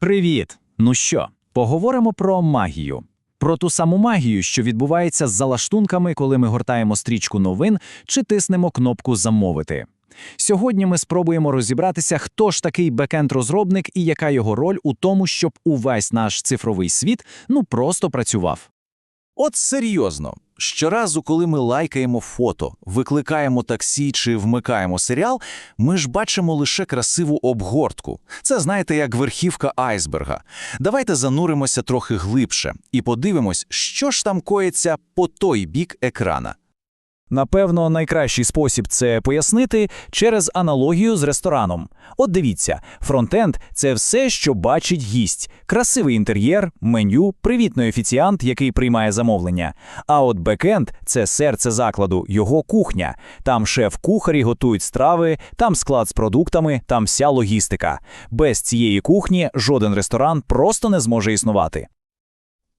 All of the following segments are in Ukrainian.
Привіт! Ну що, поговоримо про магію. Про ту саму магію, що відбувається з залаштунками, коли ми гортаємо стрічку новин чи тиснемо кнопку Замовити. Сьогодні ми спробуємо розібратися, хто ж такий бекенд-розробник і яка його роль у тому, щоб увесь наш цифровий світ ну просто працював. От серйозно, щоразу, коли ми лайкаємо фото, викликаємо таксі чи вмикаємо серіал, ми ж бачимо лише красиву обгортку. Це знаєте, як верхівка айсберга. Давайте зануримося трохи глибше і подивимось, що ж там коїться по той бік екрана. Напевно, найкращий спосіб це пояснити через аналогію з рестораном. От дивіться, фронтенд це все, що бачить гість: красивий інтер'єр, меню, привітний офіціант, який приймає замовлення. А от бекенд це серце закладу, його кухня. Там шеф-кухарі готують страви, там склад з продуктами, там вся логістика. Без цієї кухні жоден ресторан просто не зможе існувати.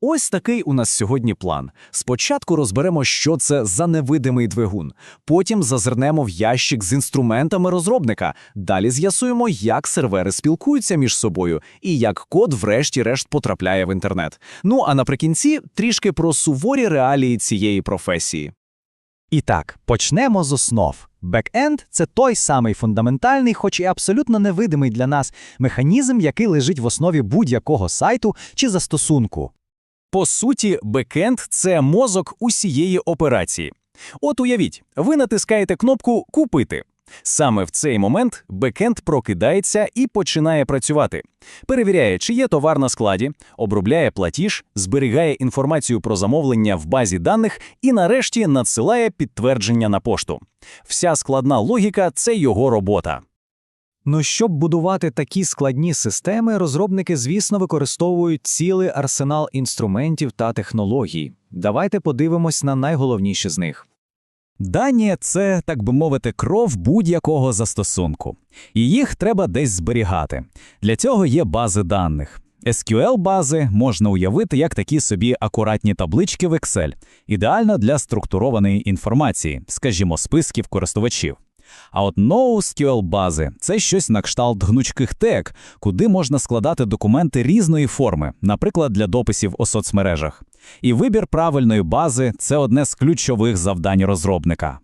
Ось такий у нас сьогодні план. Спочатку розберемо, що це за невидимий двигун. Потім зазирнемо в ящик з інструментами розробника. Далі з'ясуємо, як сервери спілкуються між собою і як код, врешті-решт, потрапляє в інтернет. Ну а наприкінці трішки про суворі реалії цієї професії. І так, почнемо з основ. Бекенд це той самий фундаментальний, хоч і абсолютно невидимий для нас механізм, який лежить в основі будь-якого сайту чи застосунку. По суті, бекенд це мозок усієї операції. От уявіть, ви натискаєте кнопку Купити. Саме в цей момент бекенд прокидається і починає працювати. Перевіряє, чи є товар на складі, обробляє платіж, зберігає інформацію про замовлення в базі даних і нарешті надсилає підтвердження на пошту. Вся складна логіка це його робота. Ну, щоб будувати такі складні системи, розробники, звісно, використовують цілий арсенал інструментів та технологій. Давайте подивимось на найголовніші з них. Дані це, так би мовити, кров будь-якого застосунку. І їх треба десь зберігати. Для цього є бази даних. SQL-бази можна уявити як такі собі акуратні таблички в Excel, ідеально для структурованої інформації, скажімо, списків користувачів. А от NoSQL-бази – це щось на кшталт гнучких тег, куди можна складати документи різної форми, наприклад, для дописів у соцмережах. І вибір правильної бази – це одне з ключових завдань розробника.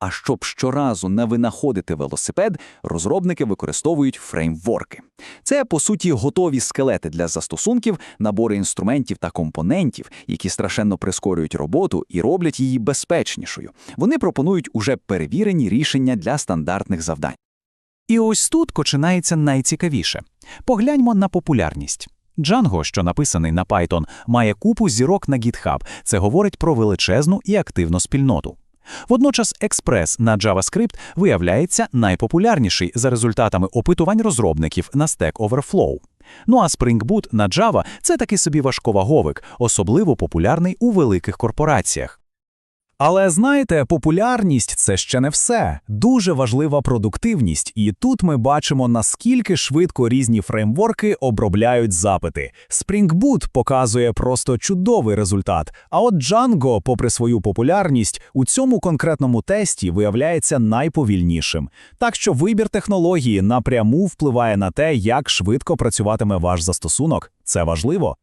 А щоб щоразу не винаходити велосипед, розробники використовують фреймворки. Це, по суті, готові скелети для застосунків, набори інструментів та компонентів, які страшенно прискорюють роботу і роблять її безпечнішою. Вони пропонують уже перевірені рішення для стандартних завдань. І ось тут починається найцікавіше. Погляньмо на популярність. Django, що написаний на Python, має купу зірок на GitHub. Це говорить про величезну і активну спільноту. Водночас Експрес на JavaScript виявляється найпопулярніший за результатами опитувань розробників на Stack Overflow. Ну а Spring Boot на Java – це такий собі важковаговик, особливо популярний у великих корпораціях. Але знаєте, популярність це ще не все. Дуже важлива продуктивність, і тут ми бачимо, наскільки швидко різні фреймворки обробляють запити. Spring Boot показує просто чудовий результат. А от Django, попри свою популярність, у цьому конкретному тесті виявляється найповільнішим. Так що вибір технології напряму впливає на те, як швидко працюватиме ваш застосунок. Це важливо.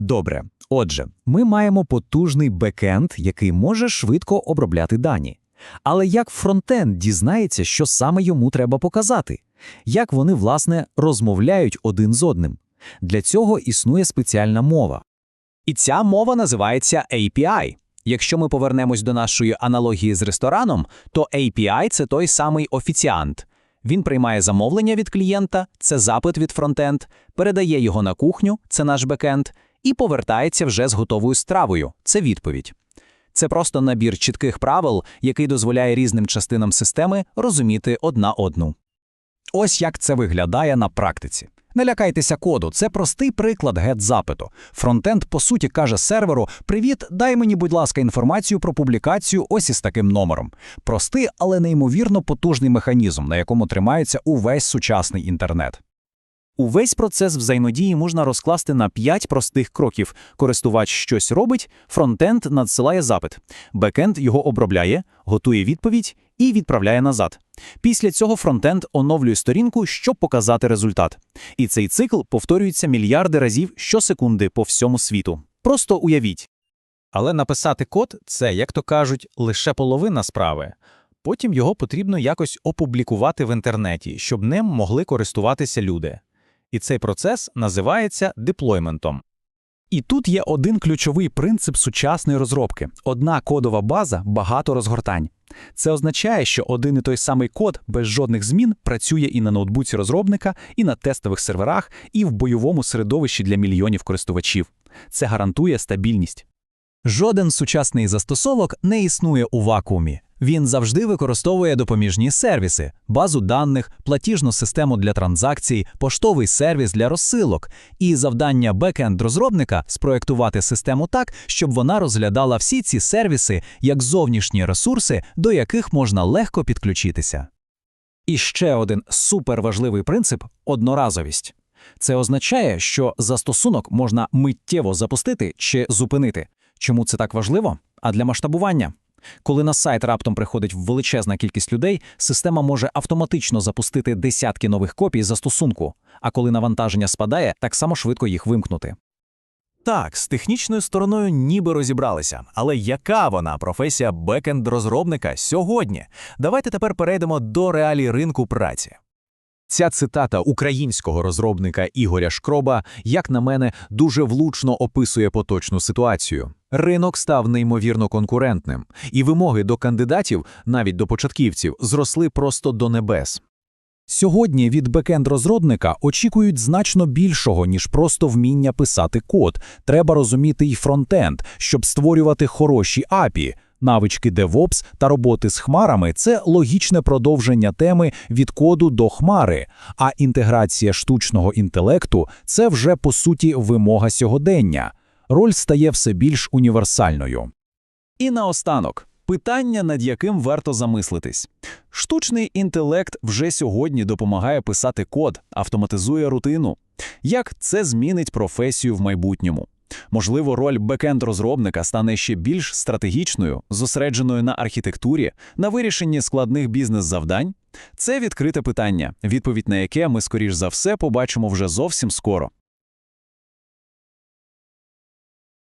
Добре, отже, ми маємо потужний бекенд, який може швидко обробляти дані. Але як фронтенд дізнається, що саме йому треба показати? Як вони, власне, розмовляють один з одним? Для цього існує спеціальна мова. І ця мова називається API. Якщо ми повернемось до нашої аналогії з рестораном, то API – це той самий офіціант. Він приймає замовлення від клієнта, це запит від фронтенд, передає його на кухню, це наш бекенд, і повертається вже з готовою стравою. Це відповідь. Це просто набір чітких правил, який дозволяє різним частинам системи розуміти одна одну. Ось як це виглядає на практиці. Не лякайтеся коду, це простий приклад гет-запиту. Фронтенд, по суті, каже серверу: Привіт, дай мені, будь ласка, інформацію про публікацію ось із таким номером. Простий, але неймовірно потужний механізм, на якому тримається увесь сучасний інтернет. Увесь процес взаємодії можна розкласти на 5 простих кроків. Користувач щось робить, фронтенд надсилає запит, бекенд його обробляє, готує відповідь, і відправляє назад. Після цього фронтенд оновлює сторінку, щоб показати результат. І цей цикл повторюється мільярди разів щосекунди по всьому світу. Просто уявіть. Але написати код це, як то кажуть, лише половина справи. Потім його потрібно якось опублікувати в інтернеті, щоб ним могли користуватися люди. І цей процес називається деплойментом. І тут є один ключовий принцип сучасної розробки: одна кодова база, багато розгортань. Це означає, що один і той самий код без жодних змін працює і на ноутбуці розробника, і на тестових серверах, і в бойовому середовищі для мільйонів користувачів. Це гарантує стабільність. Жоден сучасний застосовок не існує у вакуумі. Він завжди використовує допоміжні сервіси, базу даних, платіжну систему для транзакцій, поштовий сервіс для розсилок. І завдання бекенд-розробника спроектувати систему так, щоб вона розглядала всі ці сервіси як зовнішні ресурси, до яких можна легко підключитися. І ще один суперважливий принцип одноразовість. Це означає, що застосунок можна миттєво запустити чи зупинити. Чому це так важливо? А для масштабування. Коли на сайт раптом приходить величезна кількість людей, система може автоматично запустити десятки нових копій застосунку, а коли навантаження спадає, так само швидко їх вимкнути. Так, з технічною стороною ніби розібралися. Але яка вона професія бекенд-розробника сьогодні? Давайте тепер перейдемо до реалій ринку праці. Ця цитата українського розробника Ігоря Шкроба, як на мене, дуже влучно описує поточну ситуацію. Ринок став неймовірно конкурентним, і вимоги до кандидатів, навіть до початківців, зросли просто до небес. Сьогодні від бекенд-розробника очікують значно більшого, ніж просто вміння писати код. Треба розуміти й фронтенд, щоб створювати хороші API. Навички DevOps та роботи з хмарами – це логічне продовження теми від коду до хмари, а інтеграція штучного інтелекту – це вже, по суті, вимога сьогодення. Роль стає все більш універсальною. І наостанок. Питання, над яким варто замислитись. Штучний інтелект вже сьогодні допомагає писати код, автоматизує рутину. Як це змінить професію в майбутньому? Можливо, роль бекенд-розробника стане ще більш стратегічною, зосередженою на архітектурі, на вирішенні складних бізнес-завдань? Це відкрите питання, відповідь на яке ми, скоріш за все, побачимо вже зовсім скоро.